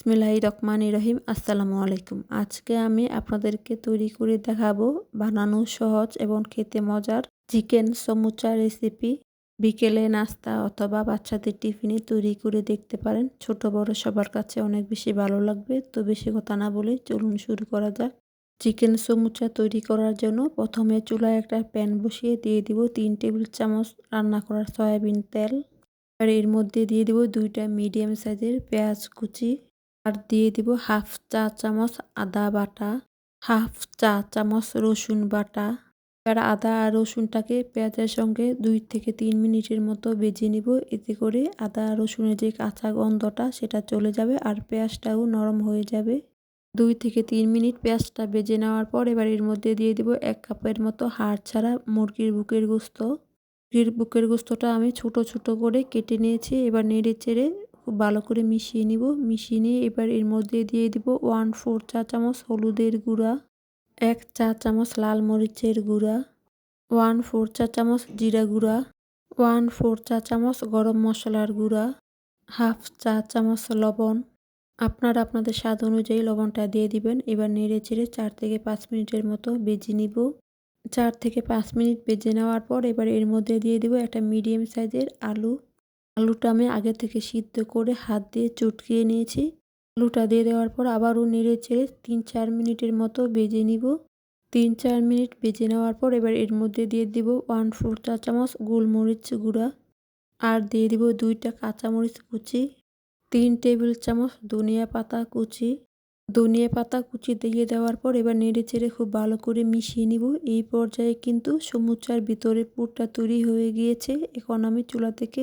বিসমিল্লাহি রহমান রহিম, আসসালামু আলাইকুম। আজকে আমি আপনাদেরকে তৈরি করে দেখাবো বানানো সহজ এবং খেতে মজার চিকেন সমুচা রেসিপি। বিকেলে নাস্তা অথবা বাচ্চাদের টিফিনে তৈরি করে দেখতে পারেন। ছোট, বড় সবার কাছে অনেক বেশি ভালো লাগবে। তো বেশি কথা না বলে চলুন শুরু করা যাক। চিকেন সমুচা তৈরি করার জন্য প্রথমে চুলায় একটা প্যান বসিয়ে দিয়ে দিব তিন টেবিল চামচ রান্না করার সয়াবিন তেল। আর এর মধ্যে দিয়ে দেবো দুইটা মিডিয়াম সাইজের পেঁয়াজ কুচি। আর দিয়ে দিব হাফ চা চামচ আদা বাটা, হাফ চা চামচ রসুন বাটা। এবার আদা আর রসুনটাকে পেঁয়াজের সঙ্গে দুই থেকে তিন মিনিটের মতো বেজে নিব। এতে করে আদা রসুনের যে কাঁচা গন্ধটা, সেটা চলে যাবে আর পেঁয়াজটাও নরম হয়ে যাবে। দুই থেকে তিন মিনিট পেঁয়াজটা বেজে নেওয়ার পর এবার এর মধ্যে দিয়ে দিব এক কাপের মতো হাড় ছাড়া মুরগির বুকের গোস্ত। মুরগির বুকের গোস্তটা আমি ছোট ছোট করে কেটে নিয়েছি। এবার নেড়ে চেড়ে খুব ভালো করে মিশিয়ে নিব। মিশিয়ে নিয়ে এবার এর মধ্যে দিয়ে দিব ওয়ান ফোর চা চামচ হলুদের গুঁড়া, এক চা চামচ লাল মরিচের গুঁড়া, ওয়ান ফোর চা চামচ জিরা গুঁড়া, ওয়ান ফোর চা চামচ গরম মশলার গুঁড়া, হাফ চা চামচ লবণ। আপনারা আপনাদের স্বাদ অনুযায়ী লবণটা দিয়ে দিবেন। এবার নেড়ে চেড়ে চার থেকে পাঁচ মিনিটের মতো বেজে নিব। চার থেকে পাঁচ মিনিট বেজে নেওয়ার পর এবার এর মধ্যে দিয়ে দিব একটা মিডিয়াম সাইজের আলু। আলুটা আমি আগে থেকে সিদ্ধ করে হাত দিয়ে চটকিয়ে নিয়েছি। আলুটা দিয়ে দেওয়ার পর আবারও নেড়ে চেড়ে তিন চার মিনিটের মতো বেজে নিব। তিন চার মিনিট বেজে নেওয়ার পর এবার এর মধ্যে দিয়ে দিব ওয়ান ফোর চা চামচ গোলমরিচ গুঁড়া। আর দিয়ে দিব দুইটা কাঁচামরিচ কুচি। তিন টেবিল চামচ ধনিয়া পাতা কুচি। ধনিয়া পাতা কুচি দিয়ে দেওয়ার পর এবার নেড়ে চেড়ে খুব ভালো করে মিশিয়ে নিব। এই পর্যায়ে কিন্তু সমুচার ভিতরে পুরটা তৈরি হয়ে গিয়েছে। এখন আমি চুলা থেকে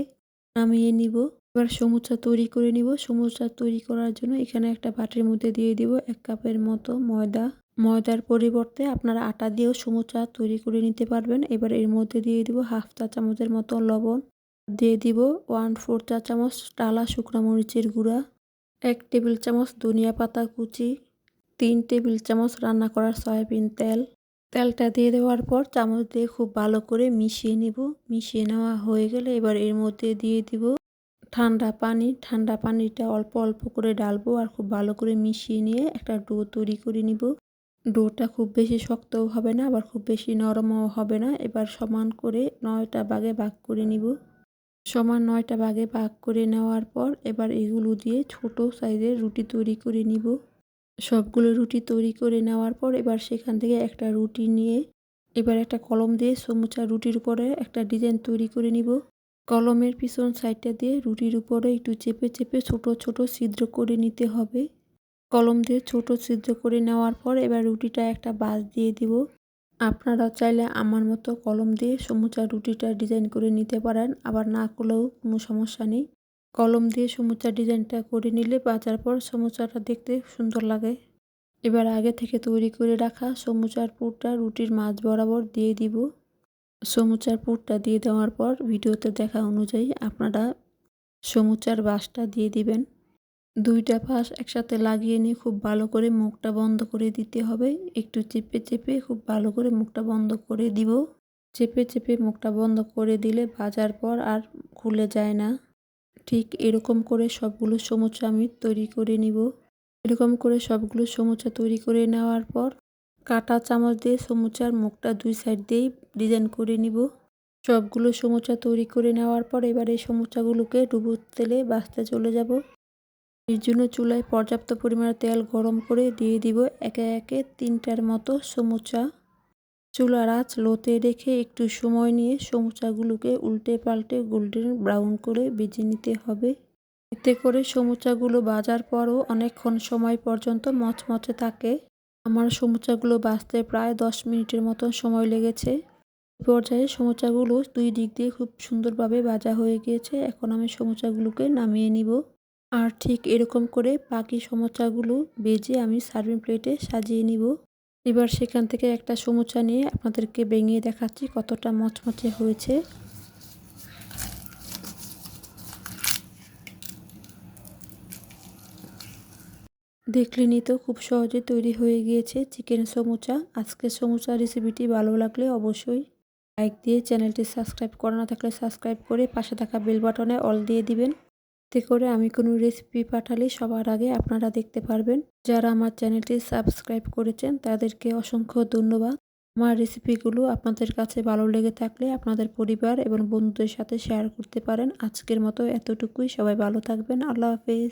নামিয়ে নিব। এবার সমুচা তৈরি করে নিব। সমুচা তৈরি করার জন্য এখানে একটা বাটির মধ্যে দিয়ে দিব এক কাপের মতো ময়দা। ময়দার পরিবর্তে আপনারা আটা দিয়েও সমুচা তৈরি করে নিতে পারবেন। এবার এর মধ্যে দিয়ে দিব হাফ চা চামচের মতো লবণ। দিয়ে দিব ওয়ান ফোর চা চামচ টালা শুকনো মরিচের গুঁড়া। এক টেবিল চামচ ধনিয়া পাতা কুচি। তিন টেবিল চামচ রান্না করার সয়াবিন তেল। তেলটা দিয়ে দেওয়ার পর চামচ দিয়ে খুব ভালো করে মিশিয়ে নিব। মিশিয়ে নেওয়া হয়ে গেলে এবার এর মধ্যে দিয়ে দিব ঠান্ডা পানি। ঠান্ডা পানিটা অল্প অল্প করে ডালবো আর খুব ভালো করে মিশিয়ে নিয়ে একটা ডো তৈরি করে নিব। ডোটা খুব বেশি শক্তও হবে না, আবার খুব বেশি নরমও হবে না। এবার সমান করে নয়টা বাগে ভাগ করে নিব। সমান নয়টা ভাগে ভাগ করে নেওয়ার পর এবার এগুলো দিয়ে ছোট সাইজের রুটি তৈরি করে নিব। সবগুলো রুটি তৈরি করে নেওয়ার পর এবার সেখান থেকে একটা রুটি নিয়ে এবার একটা কলম দিয়ে সমুচা রুটির উপরে একটা ডিজাইন তৈরি করে নিব। কলমের পিছন সাইডটা দিয়ে রুটির উপরে একটু চেপে চেপে ছোট ছোট ছিদ্র করে নিতে হবে। কলম দিয়ে ছোট ছিদ্র করে নেওয়ার পর এবার রুটিটা একটা বাস দিয়ে দিব। আপনারা চাইলে আমার মতো কলম দিয়ে সমুচা রুটিটা ডিজাইন করে নিতে পারেন, আবার না করলেও কোনো সমস্যা নেই। কলম দিয়ে সমুচার ডিজাইনটা করে নিলে বাজার পর সমুচাটা দেখতে সুন্দর লাগে। এবার আগে থেকে তৈরি করে রাখা সমুচার পুরটা রুটির মাছ বরাবর দিয়ে দিব। সমুচার পুরটা দিয়ে দেওয়ার পর ভিডিওতে দেখা অনুযায়ী আপনারা সমুচার বাসটা দিয়ে দিবেন। দুইটা পাশ একসাথে লাগিয়ে নিয়ে খুব ভালো করে মুখটা বন্ধ করে দিতে হবে। একটু চেপে চেপে খুব ভালো করে মুখটা বন্ধ করে দিব। চেপে চেপে মুখটা বন্ধ করে দিলে ভাজার পর আর খুলে যায় না। ঠিক এরকম করে সবগুলো সমুচা আমি তৈরি করে নিব। এরকম করে সবগুলো সমুচা তৈরি করে নেওয়ার পর কাটা চামচ দিয়ে সমুচার মুখটা দুই সাইড দিয়েই ডিজাইন করে নিব। সবগুলো সমুচা তৈরি করে নেওয়ার পর এবার এই সমুচাগুলোকে ডুবো তেলে বাঁচতে চলে যাব। এর জন্য চুলায় পর্যাপ্ত পরিমাণে তেল গরম করে দিয়ে দিব একে একে তিনটার মতো সমুচা। চুলার আঁচ লোতে রেখে একটু সময় নিয়ে সমুচাগুলোকে উল্টে পাল্টে গোল্ডেন ব্রাউন করে বেজে নিতে হবে। এতে করে সমুচাগুলো বাজার পরও অনেকক্ষণ সময় পর্যন্ত মচমচে থাকে। আমার সমুচাগুলো বাঁচতে প্রায় দশ মিনিটের মতন সময় লেগেছে। পর্যায়ে সমুচাগুলো দুই দিক দিয়ে খুব সুন্দরভাবে ভাজা হয়ে গিয়েছে। এখন আমি সমুচাগুলোকে নামিয়ে নিব। আর ঠিক এরকম করে বাকি সমুচাগুলো বেজে আমি সার্ভিং প্লেটে সাজিয়ে নিব। এবার সেখান থেকে একটা সমুচা নিয়ে আপনাদেরকে ভেঙে দেখাচ্ছি কতটা মচমচে হয়েছে। দেখলেনি তো, খুব সহজে তৈরি হয়ে গিয়েছে চিকেন সমুচা। আজকের সমুচা রেসিপিটি ভালো লাগলে অবশ্যই লাইক দিয়ে চ্যানেলটি সাবস্ক্রাইব করা না থাকলে সাবস্ক্রাইব করে পাশে থাকা বেল বাটনে অল দিয়ে দিবেন। এতে করে আমি কোনো রেসিপি পাঠালে সবার আগে আপনারা দেখতে পারবেন। যারা আমার চ্যানেলটি সাবস্ক্রাইব করেছেন, তাদেরকে অসংখ্য ধন্যবাদ। আমার রেসিপিগুলো আপনাদের কাছে ভালো লেগে থাকলে আপনাদের পরিবার এবং বন্ধুদের সাথে শেয়ার করতে পারেন। আজকের মতো এতটুকুই। সবাই ভালো থাকবেন। আল্লাহ হাফেজ।